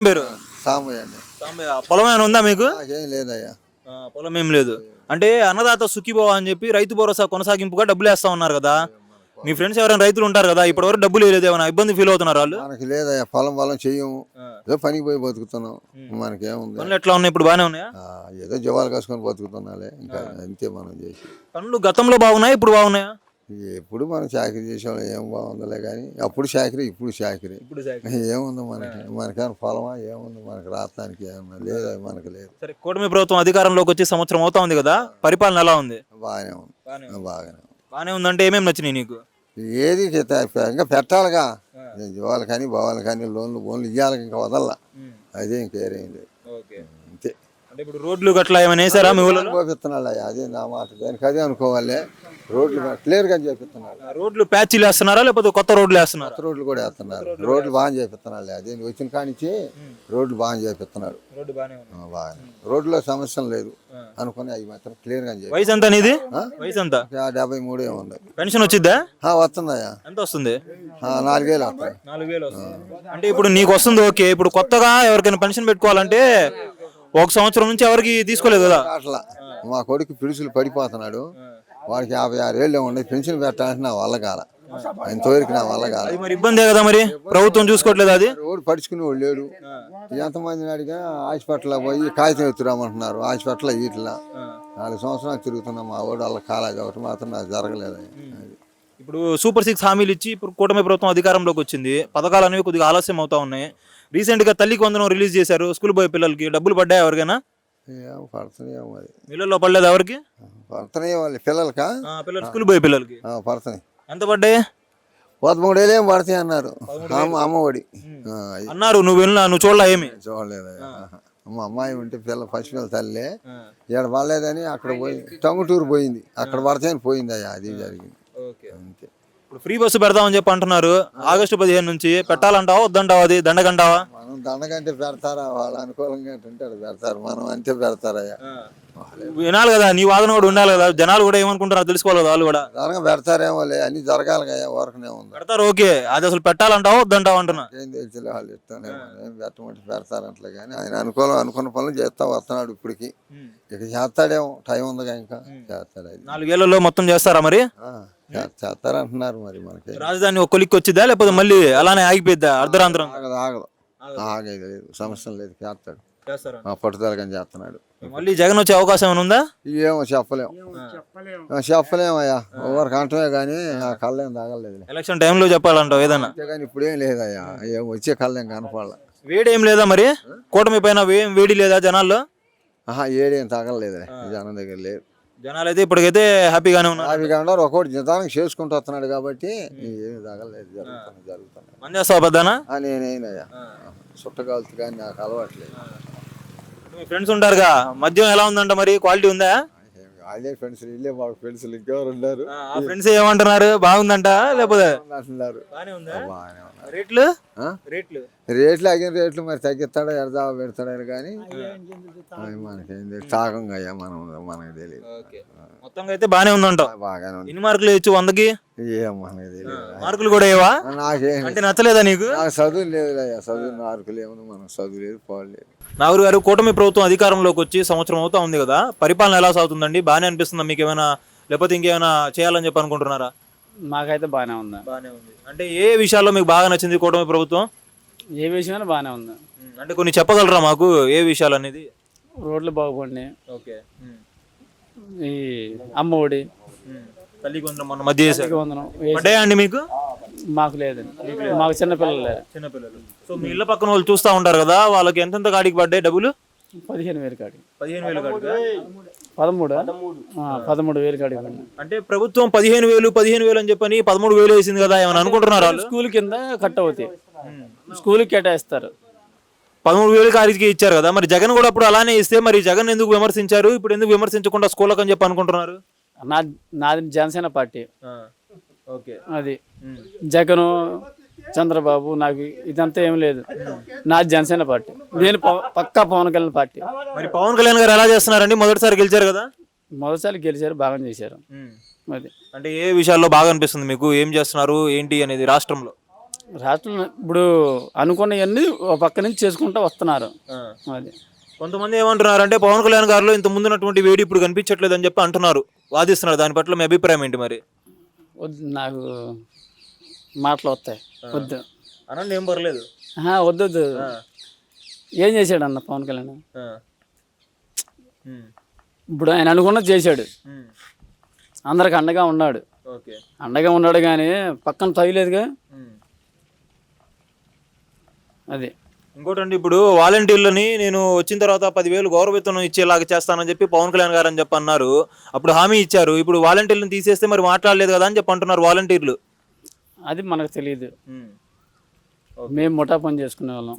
పేరు? సామయ్య అండి. పొలం ఏమైనా ఉందా మీకు? లేదయ్యా. ఆ, పొలం ఏం లేదు. అంటే అన్నదాత సుఖీభవ అని చెప్పి రైతు భరోసా కొనసాగింపుగా డబ్బులు వేస్తా ఉన్నారు కదా. మీ ఫ్రెండ్స్ ఎవరైనా రైతులు ఉంటారు కదా ఇప్పటివరకు డబ్బులు వేయలేదు ఏమైనా ఇబ్బంది ఫీల్ అవుతున్నారు వాళ్ళు? మనకి లేదయ్యా పొలం పొలం చెయ్యము. ఏదో పనికి పోయి బతుకుతున్నాం. మనకేముంది? పనులు ఎట్లా ఉన్నాయి? ఇప్పుడు బాగానే ఉన్నాయా? ఆ, ఏదో జవాలు కాసుకొని బతుకుతున్నాలే. ఇంకా అంతే మనం చేసి. పనులు గతంలో బాగున్నాయి ఇప్పుడు బాగున్నాయా? ఎప్పుడు మనం చాకరీ చేసేవాళ్ళం ఏం బాగుందిలే కానీ అప్పుడు చాకరీ ఇప్పుడు చాకరీ. ఇప్పుడు ఏముంది మనకి? మనకేమైనా పొలమా? ఏముంది మనకి? రాస్తానికి ఏమన్నా లేదా? మనకి లేదు. సరే కూటమి ప్రభుత్వం అధికారంలోకి వచ్చి సంవత్సరం అవుతా ఉంది కదా? పరిపాలన ఎలా ఉంది? బాగానే ఉంది. బాగానే ఉంది. బాగానే ఉందంటే ఏమేమి నచ్చినాయి నీకు? ఏది ఇంకా పెట్టాలిగా. జీవాలు కానీ బావాలు కానీ లోన్లు బోన్లు ఇవ్వాలి ఇంకా వదల్లా. అదే ఇంకేరేం లేదు. ఓకే. అంతే. అంటే ఇప్పుడు రోడ్లు గట్లా ఏమైనా వేసారా మీ ఊళ్ళో? అదే నా మాట. దానికి అదే అనుకోవాలి. రోడ్లు క్లియర్గా చేపిస్తున్నాడు రోడ్లు ప్యాచీలు వేస్తున్నారా లేకపోతే కొత్త రోడ్లు వేస్తున్నారా? కొత్త రోడ్లు కూడా వేస్తున్నారు. రోడ్లు బాగా చేపిస్తున్నాడు అదే వచ్చిన కానించి రోడ్లు బాగా ఆ, బాగా రోడ్లో సమస్య లేదు అనుకుని అవి మాత్రం క్లియర్గా వయసు ఎంత నీది? వయసు ఎంత? డెబ్బై మూడు ఏముంది పెన్షన్ వచ్చిద్దా? వస్తుందయ్యా ఎంత వస్తుంది? నాలుగేళ్ళు వస్తాయి. అంటే ఇప్పుడు నీకు వస్తుంది ఓకే. ఇప్పుడు కొత్తగా ఎవరికైనా పెన్షన్ పెట్టుకోవాలంటే ఒక సంవత్సరం నుంచి ఎవరికి తీసుకోలేదు కదా? అట్లా. మా కొడుకు పిడుసులు పడిపోతున్నాడు. వాడికి యాభై ఆరు ఏళ్ళు ఉండే పెన్షన్ పెట్టాలంటే నా వల్ల కాల. ఇంతవరకు నా వల్ల కాల. అది మరి ఇబ్బందే కదా మరి? ప్రభుత్వం చూసుకోవట్లేదు అది? రోడ్డు పడుచుకునే వాళ్ళు లేడు ఎంతమందిని అడిగా హాస్పిటల్ పోయి కాగితం ఎత్తురామంటున్నారు. హాస్పిటల్ ఇట్లా. నాలుగు సంవత్సరాలు తిరుగుతున్నాం మా వాడు వాళ్ళ కాలేజ్ ఒకటి మాత్రం నాకు జరగలేదు అది. ఇప్పుడు సూపర్ సిక్స్ హామీలు ఇచ్చి ఇప్పుడు కూటమి ప్రభుత్వం అధికారంలోకి వచ్చింది. పథకాలు అనేవి కొద్దిగా ఆలస్యం అవుతా ఉన్నాయి. రీసెంట్గా తల్లికి వందనం రిలీజ్ చేశారు. స్కూల్ పోయే పిల్లలకి డబ్బులు పడ్డాయి ఎవరికైనా? పడుతున్నాయి పడలేదు ఎవరికి? పడుతున్నాయి వాళ్ళ పిల్లలకా? ఆ, పిల్లలు స్కూల్ పోయే పిల్లలకి. ఆ, పడుతున్నాయి. ఎంత పడ్డాయి? పదమూడు వేలు ఏం పడతాయి అన్నారు అమ్మ అమ్మఒడి ఆ, అది అన్నారు నువ్వు వెళ్ళినా నువ్వు చూడలా ఏమి? చూడలేదు. మా అమ్మాయి ఉంటే పిల్ల ఫస్ట్ పిల్ల తల్లి. ఇక్కడ పడలేదని అక్కడ పోయి టంగుటూరు పోయింది. అక్కడ పడతాయని పోయింది అయ్యా అది జరిగింది. అంతే. ఇప్పుడు ఫ్రీ బస్సు పెడదామని చెప్పి అంటున్నారు. ఆగస్టు పదిహేను నుంచి పెట్టాలంటావా వద్దంటావా అది? దండగంటావా మనం దండగంటే పెడతారా? వాళ్ళు అనుకూలంగా ఉంటే అక్కడ పెడతారు. మనం అంతే పెడతారయ్యా. వినాలి కదా నీ వాదన కూడా ఉండాలి కదా. జనాలు కూడా ఏమనుకుంటారో తెలుసుకోవాలి కదా వాళ్ళు కూడా. దండగా పెడతారేమో లే అన్ని జరగాలి కదా ఊరకనే ఉంది. పెడతారు ఓకే. అది అసలు పెట్టాలంటావా వద్దంటావా అంటున్నా? ఏం తెలిసిలే వాళ్ళు ఇస్తానే ఏం పెట్టమంటే పెడతారంటలే కానీ ఆయన అనుకూలం అనుకున్న పనులు చేస్తా వస్తున్నాడు ఇప్పటికి. ఇక చేస్తాడేమో టైం ఉందిగా ఇంకా. చేస్తాడు అది నాలుగేళ్ళలో మొత్తం చేస్తారా మరి? చేస్తారంటున్నారు మరి మనకి. రాజధాని ఒక కొలిక్కి వచ్చిద్దా లేకపోతే మళ్ళీ అలానే ఆగిపోయిద్దా అర్ధరాంతరం? ఆగదు ఆగదు. ఆగేది. లేదు. సమస్య లేదు. చేస్తాడు. చేస్తారా? ఆ పట్టుదలగా చేస్తున్నాడు. మళ్ళీ జగన్ వచ్చే అవకాశం ఏమైనా ఉందా? ఏమో చెప్పలేం. ఆ, చెప్పలేమయ్యా. ఎవరికి అంటమే కానీ ఆ కళ్ళేం తాగలేదు ఎలక్షన్ టైంలో చెప్పాలంటావు ఏదన్నా? అంతేగాని ఇప్పుడేం లేదయ్యా. ఏం వచ్చే కళ్ళేం కనపడాల. వేడి ఏం లేదా మరి? కూటమి పైన వే- వేడి లేదా జనాల్లో? ఆహా ఏడేం తగలలేదులే జనం దగ్గర లేదు జనాలు అయితే ఇప్పటికైతే హ్యాపీగానే ఉన్నారు. అవి కాకుండా ఒకటి నిదానికి చేసుకుంటూ వస్తున్నాడు కాబట్టి ఏమి తగలలేదు జరుగుతుంది జరుగుతుంది మంది చేస్తావా పెద్దనా? ఆ, నేనేనయ్యా. చుట్టగాలుతు కానీ నాకు అలవాట్లేదు. మీ ఫ్రెండ్స్ ఉంటారుగా. మద్యం ఎలా ఉందంట మరి? క్వాలిటీ ఉందా? అదే ఫ్రెండ్స్ ఇల్లే మాకు ఫ్రెండ్స్ ఇంకెవరు ఉన్నారు? ఆ ఫ్రెండ్స్ ఏమంటున్నారు? బాగుందంట లేకపోతే? అంటున్నారు. బాగానే ఉన్నారు. రేట్లు? రేట్లు. రేట్లు అగిన రేట్లు మరి తగ్గిస్తాడో ఎడదా పెడతాడని కానీ? మనకేం తాగంగా అయ్యా మనం మనకు తెలియదు మొత్తంగా అయితే బాగానే ఉందంటావు బాగానే ఉంది. ఎన్ని మార్కులు ఇచ్చు వందకి? మార్కులు కూడా ఏవా? నాకేం అంటే నచ్చలేదా నీకు? నాకు చదువు లేదు అయ్యా చదువు మార్కులు ఏముంది మనకు చదువు లేదు పోలేదు నాగూరు గారు కూటమి ప్రభుత్వం అధికారంలోకి వచ్చి సంవత్సరం అవుతా ఉంది కదా. పరిపాలన ఎలా సాగుతుందండి? బాగానే అనిపిస్తుందా? మీకు ఏమైనా లేకపోతే ఇంకేమైనా చేయాలని చెప్పి అనుకుంటున్నారా? మాకైతే బాగానే ఉంది. బాగానే ఉంది. అంటే ఏ విషయాల్లో మీకు బాగా నచ్చింది కూటమి ప్రభుత్వం? ఏ విషయమైనా బాగానే ఉంది. అంటే కొన్ని చెప్పగలరా మాకు ఏ విషయాలు అనేది? రోడ్లు బాగుపడినాయి. ఓకే. ఈ అమ్మ ఒడి తల్లికి వందనం మొన్న మధ్య చేశారు. పడ్డాయా అండి మీకు? మాకు లేదండి మాకు చిన్నపిల్లలు లేరు చిన్నపిల్లలు సో మీ ఇళ్ళ పక్కన వాళ్ళు చూస్తూ ఉంటారు కదా వాళ్ళకి ఎంతెంత కాడికి పడ్డాయి డబ్బులు? పదిహేను వేలు కాడికి పదిహేను వేలు పదమూడు? పదమూడు. వేలు పడినాయి అంటే ప్రభుత్వం పదిహేను వేలు పదిహేను వేలు అని చెప్పని పదమూడు వేలు వేసింది కదా ఏమైనా అనుకుంటున్నారు వాళ్ళు? స్కూల్ కింద కట్ అవుతాయి. స్కూల్కి కేటాయిస్తారు. పదమూడు వేలు కాడికి ఇచ్చారు కదా మరి జగన్ కూడా అప్పుడు అలానే ఇస్తే మరి జగన్ ఎందుకు విమర్శించారు? ఇప్పుడు ఎందుకు విమర్శించకుండా స్కూళ్ళకి అని చెప్పి అనుకుంటున్నారు? నా నాది జనసేన పార్టీ. అది. జగను చంద్రబాబు నాకు ఇదంతా ఏం లేదు. నాది జనసేన పార్టీ. నేను పక్కా పవన్ కళ్యాణ్ పార్టీ. మరి పవన్ కళ్యాణ్ గారు ఎలా చేస్తున్నారండి? మొదటిసారి గెలిచారు కదా? మొదటిసారి గెలిచారు బాగా చేశారు. అది. అంటే ఏ విషయాల్లో బాగా అనిపిస్తుంది మీకు? ఏం చేస్తున్నారు? ఏంటి అనేది రాష్ట్రంలో? రాష్ట్రంలో ఇప్పుడు అనుకున్నవన్నీ ఒక పక్క నుంచి చేసుకుంటూ వస్తున్నారు. అది. కొంతమంది ఏమంటున్నారు అంటే పవన్ కళ్యాణ్ గారిలో ఇంత ముందున్నటువంటి వేడి ఇప్పుడు కనిపించట్లేదు అని చెప్పి అంటున్నారు. వాదిస్తున్నారు. దాని పట్ల మీ అభిప్రాయం ఏంటి మరి? వద్దు నాకు మాటలు వస్తాయి వద్దు. అనండి ఏం పర్లేదు వద్దు వద్దు. ఏం చేశాడు అన్న పవన్ కళ్యాణ్? ఇప్పుడు ఆయన అనుకున్నది చేశాడు. అందరికి అండగా ఉన్నాడు. అండగా ఉన్నాడు కానీ పక్కన తగిలేదుగా. అది. ఇంకోటండి ఇప్పుడు వాలంటీర్లని నేను వచ్చిన తర్వాత పదివేలు గౌరవేతనం ఇచ్చేలాగా చేస్తానని చెప్పి పవన్ కళ్యాణ్ గారు అని చెప్పి అన్నారు. అప్పుడు హామీ ఇచ్చారు. ఇప్పుడు వాలంటీర్లను తీసేస్తే మరి మాట్లాడలేదు కదా అని చెప్పి అంటున్నారు వాలంటీర్లు. అది మనకు తెలియదు మేము ముఠా పని చేసుకునే వాళ్ళం.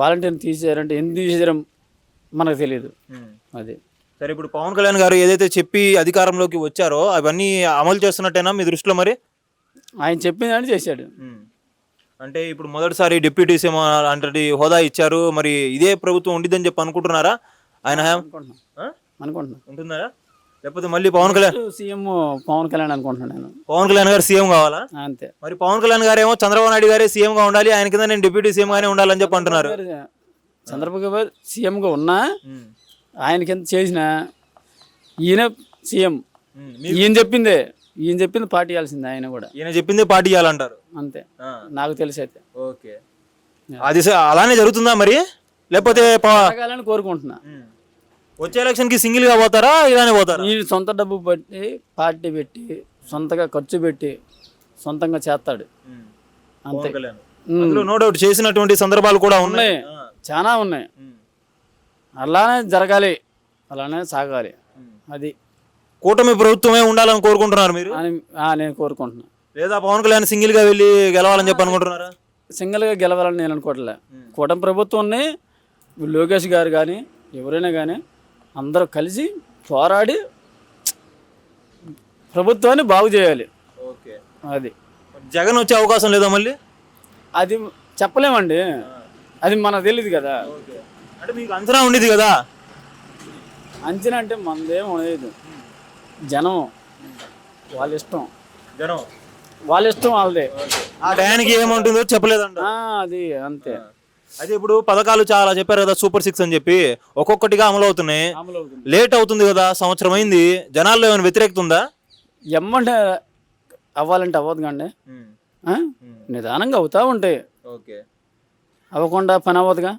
వాలంటీర్ని తీసేయారంటే ఎందుకు తీసేయడం మనకు తెలియదు అది. సరే ఇప్పుడు పవన్ కళ్యాణ్ గారు ఏదైతే చెప్పి అధికారంలోకి వచ్చారో అవన్నీ అమలు చేస్తున్నట్టేనా మీ దృష్టిలో మరి? ఆయన చెప్పిందని చేశాడు. అంటే ఇప్పుడు మొదటిసారి డిప్యూటీ సీఎం అంటే హోదా ఇచ్చారు. మరి ఇదే ప్రభుత్వం ఉండిద్దని చెప్పి అనుకుంటున్నారా? ఆయన అనుకుంటున్నాం. ఉంటుందా లేకపోతే మళ్ళీ పవన్ కళ్యాణ్ సీఎం పవన్ కళ్యాణ్ అనుకుంటున్నాను నేను. పవన్ కళ్యాణ్ గారు సీఎం కావాలా? అంతే. మరి పవన్ కళ్యాణ్ గారు ఏమో చంద్రబాబు నాయుడు గారే సీఎం గా ఉండాలి. ఆయన కింద నేను డిప్యూటీ సీఎం గానే ఉండాలని చెప్పి అంటున్నారు. చంద్రబాబు గారు సీఎంగా ఉన్నా ఆయన కింద చేసిన ఈయన సీఎం. ఈయన చెప్పిందే. ఈయన చెప్పింది పార్టీ ఇవ్వాల్సిందే ఆయన కూడా. ఈయన చెప్పిందే పార్టీ చేయాలంటారు. అంతే. నాకు తెలిసి అయితే. ఓకే. అది అలానే జరుగుతుందా మరి? లేకపోతే కోరుకుంటున్నా. వచ్చే ఎలక్షన్కి సింగిల్గా పోతారా ఇలానే పోతారా? ఈయన సొంత డబ్బు పెట్టి పార్టీ పెట్టి సొంతగా ఖర్చు పెట్టి సొంతంగా చేస్తాడు. అంతే. నో డౌట్ చేసినటువంటి సందర్భాలు కూడా ఉన్నాయి. చాలా ఉన్నాయి. అలానే జరగాలి. అలానే సాగాలి. అది. కూటమి ప్రభుత్వమే ఉండాలని కోరుకుంటున్నారు మీరు? అని ఆ, నేను కోరుకుంటున్నా. లేదా పవన్ కళ్యాణ్ సింగిల్గా వెళ్ళి గెలవాలని చెప్పి అనుకుంటున్నారా? సింగిల్గా గెలవాలని నేను అనుకోవట్లే. కూటమి ప్రభుత్వాన్ని లోకేష్ గారు కానీ ఎవరైనా కానీ అందరూ కలిసి పోరాడి ప్రభుత్వాన్ని బాగు చేయాలి. ఓకే. అది. జగన్ వచ్చే అవకాశం లేదా మళ్ళీ? అది చెప్పలేమండి. అది మనకు తెలియదు కదా. అంటే మీకు అంచనా ఉండేది కదా? అంచనా అంటే మనదేం లేదు జనం వాళ్ళ ఇష్టం. జనం. వాళ్ళ ఇష్టం వాళ్ళదే. ఆ టయానికి ఏముంటుందో చెప్పలేదంట. ఆ, అది అంతే. అయితే ఇప్పుడు పథకాలు చాలా చెప్పారు కదా సూపర్ సిక్స్ అని చెప్పి. ఒక్కొక్కటిగా అమలు అవుతున్నాయి. అమలు అవుతుంది. లేట్ అవుతుంది కదా సంవత్సరం అయింది. జనాల్లో ఏమైనా వ్యతిరేకత ఉందా? ఎమ్మంటే అవ్వాలంటే అవ్వదు కండి. ఆ? నిదానంగా అవుతా ఉంటాయి. ఓకే. అవ్వకుండా పని అవ్వదుగా.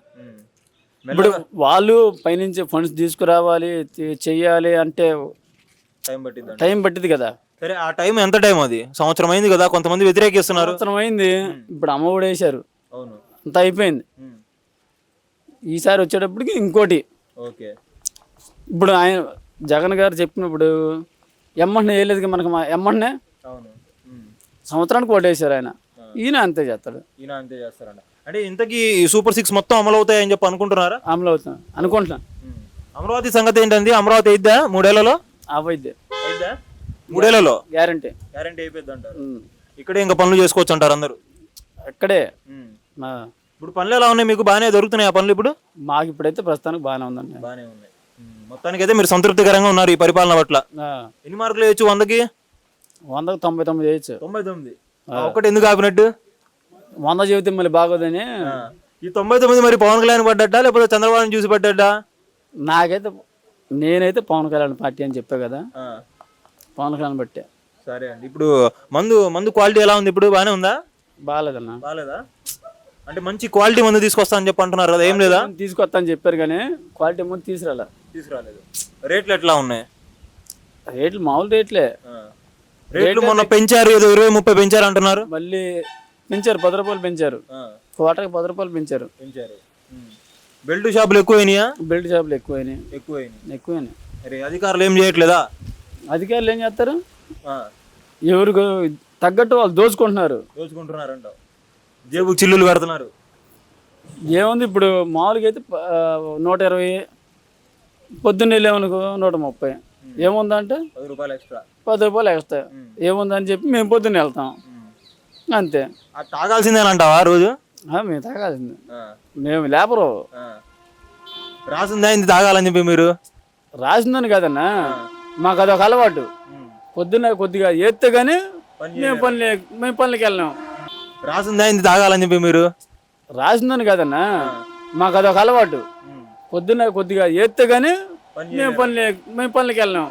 ఇప్పుడు వాళ్ళు పైనుంచి ఫండ్స్ తీసుకురావాలి తి- చెయ్యాలి అంటే టైం పట్టింది టైం పట్టింది కదా. సరే ఆ టైం ఎంత టైం అది? సంవత్సరం అయింది కదా కొంతమంది వ్యతిరేకిస్తున్నారు. సంవత్సరం అయింది ఇప్పుడు అమ్మ కూడా వేశారు. అవును. అంత అయిపోయింది. ఈసారి వచ్చేటప్పటికి ఇంకోటి. ఓకే. ఇప్పుడు ఆయన జగన్ గారు చెప్పినప్పుడు ఎమ్మంటే వేయలేదు మనకు మా ఎమ్మంటే అవును. సంవత్సరానికి ఓటేశారు ఆయన. ఈయన అంతే చేస్తాడు. ఈయన అంతే చేస్తారంట. అంటే ఇంతకీ ఈ సూపర్ సిక్స్ మొత్తం అమలు అవుతాయని చెప్పి అనుకుంటున్నారా? అమలు అవుతాం అనుకుంటున్నాను అమరావతి సంగతి ఏంటండి? అమరావతి అయిద్దా మూడేళ్ళలో? అవైద్య. అయిద్దా? మూడేళ్ళలో? గ్యారంటీ. గ్యారంటీ అయిపోద్ది అంటారు ఇక్కడే ఇంకా పనులు చేసుకోవచ్చు అంటారు అందరూ? అక్కడే. మా ఇప్పుడు పనులు ఎలా ఉన్నాయి? మీకు బాగానే దొరుకుతున్నాయి ఆ పనులు ఇప్పుడు? మాకు ఇప్పుడైతే ప్రస్తుతానికి బాగానే ఉందండి. బాగానే ఉన్నాయి. మొత్తానికి అయితే మీరు సంతృప్తికరంగా ఉన్నారు ఈ పరిపాలన పట్ల. ఎన్ని మార్కులు వేయచ్చు వందకి? వందకు తొంభై తొమ్మిది వేయచ్చు. తొంభై తొమ్మిది. ఒక్కటి ఎందుకు ఆపినట్టు? వంద జీవితం మళ్ళీ బాగోదని ఈ తొంభై తొమ్మిది మరి పవన్ కళ్యాణ్ పడ్డట్టా? లేకపోతే చంద్రబాబు చూసి పడ్డట్టా? నాకైతే నేనైతే పవన్ కళ్యాణ్ పార్టీ అని చెప్పా కదా. పవన్ కళ్యాణ్ బట్టే. సరే అండి. ఇప్పుడు మందు మందు క్వాలిటీ ఎలా ఉంది? ఇప్పుడు బాగానే ఉందా? బాగాలేదన్న. బాగాలేదా? అంటే మంచి క్వాలిటీ మందు తీసుకొస్తా అని చెప్పి అంటున్నారు కదా ఏం లేదా? తీసుకొస్తా అని చెప్పారు కానీ క్వాలిటీ ముందు తీసుకురాల. తీసుకురాలేదు. రేట్లు ఎట్లా ఉన్నాయి? రేట్లు మామూలు రేట్లే. రేట్లు మొన్న పెంచారు ఏదో ఇరవై ముప్పై పెంచారు అంటున్నారు. మళ్ళీ పెంచారు పది రూపాయలు పెంచారు. కోటకి పది రూపాయలు పెంచారు. పెంచారు. బెల్ట్ షాపులు ఎక్కువైనాయా? బెల్ట్ షాపులు ఎక్కువైనాయి. ఎక్కువైనాయి. ఎక్కువైనాయి. మరి అధికారులు ఏం చేయట్లేదా? అధికారులు ఏం చేస్తారు? ఎవరికి తగ్గట్టు వాళ్ళు దోచుకుంటున్నారు. దోచుకుంటున్నారంట. జేబు చిల్లులు కడుతున్నారు. ఏముంది ఇప్పుడు మామూలుగా అయితే నూట ఇరవై పొద్దున్న వెళ్ళామనుకో నూట ముప్పై. ఏముందంటే? పది రూపాయలు ఎక్స్ట్రా. పది రూపాయలు ఎక్స్ట్రా. ఏముందని చెప్పి మేము పొద్దున్న వెళ్తాం. అంతే. ఆ తాగాల్సిందేనంటావా రోజు? మేము తాగాల్సింది మేము లేపరు. రాసిందా ఇంది తాగాలని చెప్పి మీరు? రాసిందని కదన్నా. మాకు అదొక అలవాటు. పొద్దున్న కొద్దిగా ఎత్తే కానీ మేము పని మేము పనులకి వెళ్ళాం రాసిందా ఇంత తాగాలని చెప్పి మీరు? రాసిందని కదన్నా. మాకు అదొక అలవాటు. పొద్దున్న కొద్దిగా ఎత్తే కానీ మేము పనులు మేము పనులకి వెళ్ళాం